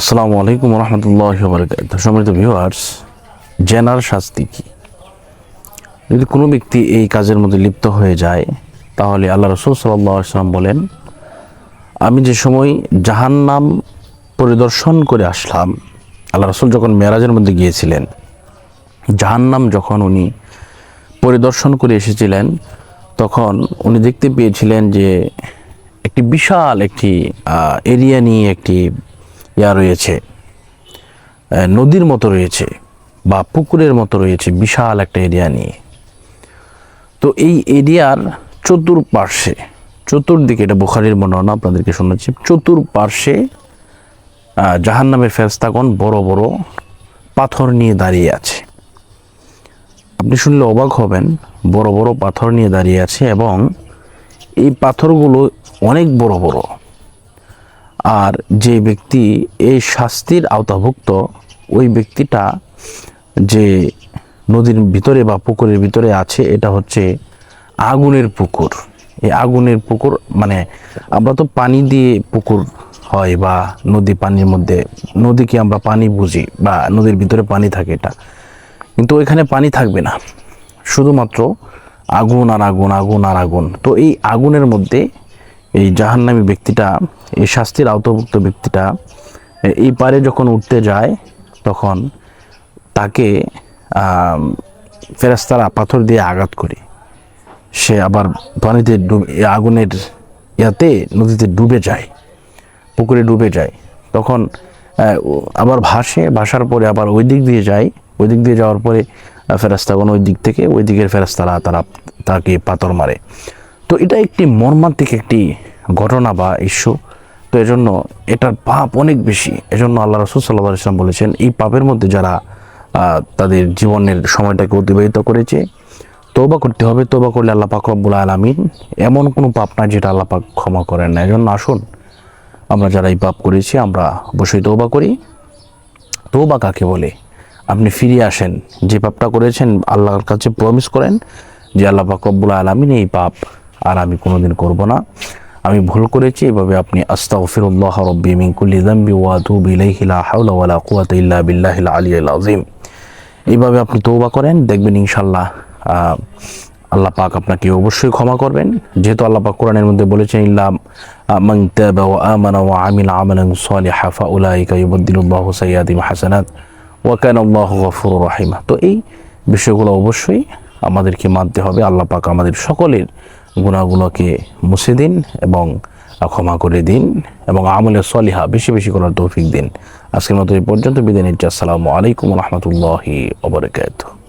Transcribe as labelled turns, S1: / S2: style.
S1: আসসালামু আলাইকুম রহমতুল্লাহ বরকাত সম্মানিত ভিউয়ার্স জেনার শাস্তি কি? যদি কোনো ব্যক্তি এই কাজের মধ্যে লিপ্ত হয়ে যায়, তাহলে আল্লাহ রসুল সাল্লাম বলেন, আমি যে সময় জাহান্নাম পরিদর্শন করে আসলাম, আল্লাহ রসুল যখন মেরাজের মধ্যে গিয়েছিলেন, জাহান্নাম যখন উনি পরিদর্শন করে এসেছিলেন, তখন উনি দেখতে পেয়েছিলেন যে একটি বিশাল একটি এরিয়া নিয়ে একটি ইয়া রয়েছে নদীর মতো রয়েছে বা পুকুরের মতো রয়েছে, বিশাল একটা এরিয়া নিয়ে। তো এই এরিয়ার চতুর্পার্শ্বে, চতুর্দিকে, এটা বুখারির বর্ণনা, আপনাদেরকে শোনাচ্ছি, চতুর্পার্শ্বে জাহান নামের ফেরস্তাগণ বড় বড় পাথর নিয়ে দাঁড়িয়ে আছে। আপনি শুনলে অবাক হবেন, বড় বড় পাথর নিয়ে দাঁড়িয়ে আছে এবং এই পাথরগুলো অনেক বড় বড়। আর যে ব্যক্তি এই শাস্তির আওতাভুক্ত, ওই ব্যক্তিটা যে নদীর ভিতরে বা পুকুরের ভিতরে আছে, এটা হচ্ছে আগুনের পুকুর। এই আগুনের পুকুর মানে আমরা তো পানি দিয়ে পুকুর হয় বা নদী পানির মধ্যে, নদীকে আমরা পানি বুঝি বা নদীর ভিতরে পানি থাকে এটা। কিন্তু ওইখানে পানি থাকবে না। শুধুমাত্র আগুন আর আগুন আগুন আর আগুন। তো এই আগুনের মধ্যে এই জাহান্নামী ব্যক্তিটা এই শাস্তির আওতাভুক্ত ব্যক্তিটা এই পারে যখন উঠতে যায় তখন তাকে আম, ফেরেশতারা পাথর দিয়ে আঘাত করে। সে আবার পানিতে ডুবে আগুনের ইয়াতে নদীতে ডুবে যায় পুকুরে ডুবে যায়। তখন আবার ভাসে ভাসার পরে আবার ওই দিক দিয়ে যায় ওই দিক দিয়ে যাওয়ার পরে আহ, ফেরেশতাগণ ওই দিক থেকে ওই দিকের ফেরেশতারা তারা তাকে পাথর মারে। তো এটা একটি মর্মান্তিক একটি ঘটনা বা ইস্যু তো এজন্য এটার পাপ অনেক বেশি। এজন্য আল্লাহ রসুল সাল্লাহ ইসলাম বলেছেন, এই পাপের মধ্যে যারা তাদের জীবনের সময়টাকে অতিবাহিত করেছে তৌবা করতে হবে। তৌবা করলে আল্লাহ পাক রব্বুল আলমিন এমন কোনো পাপ না যেটা আল্লাহ পাক ক্ষমা করেন না। এজন্য আসুন, আমরা যারা এই পাপ করেছি, আমরা অবশ্যই তৌবা করি। তৌবা কাকে বলে? আপনি ফিরে আসেন, যে পাপটা করেছেন, আল্লাহর কাছে প্রমিস করেন যে আল্লাহ পাক রব্বুল আলমিন এই পাপ আর আমি কোনোদিন করব না। আমি ভুল করেছি এভাবে আপনি আস্তাগফিরুল্লাহ রব্বি মিন কুল্লি যামবি ওয়া আতুবু ইলাইহি হাওলা ওয়ালা কুওয়াতা ইল্লা বিল্লাহিল আলিয়্যিল আযীম। এইভাবে আপনি তৌবা করেন দেখবেন ইনশাল্লাহ আহ, আল্লাহ পাক আপনাকে অবশ্যই ক্ষমা করবেন। যেহেতু আল্লাহ পাক কোরআনের মধ্যে বলেছেন ইল্লা মান তাবা ওয়া আমানা ওয়া আমিলা আমালান সালিহা ফাউলাইকা ইউবাদদিলুল্লাহু সাইয়্যাতিহিম হাসানাত ওয়া কানা আল্লাহু গফুরুর রহিম। তো এই বিষয়গুলো অবশ্যই আমাদেরকে মানতে হবে। আল্লাহ পাক আমাদের সকলের গুণাগুলোকে মুছে দিন এবং ক্ষমা করে দিন এবং আমলে সলিহা বেশি বেশি করার তৌফিক দিন। আজকের মতো এই পর্যন্ত বিদায় নিচ্ছি। আসসালামু আলাইকুম রহমতুল্লাহি ওবরাকাতুহ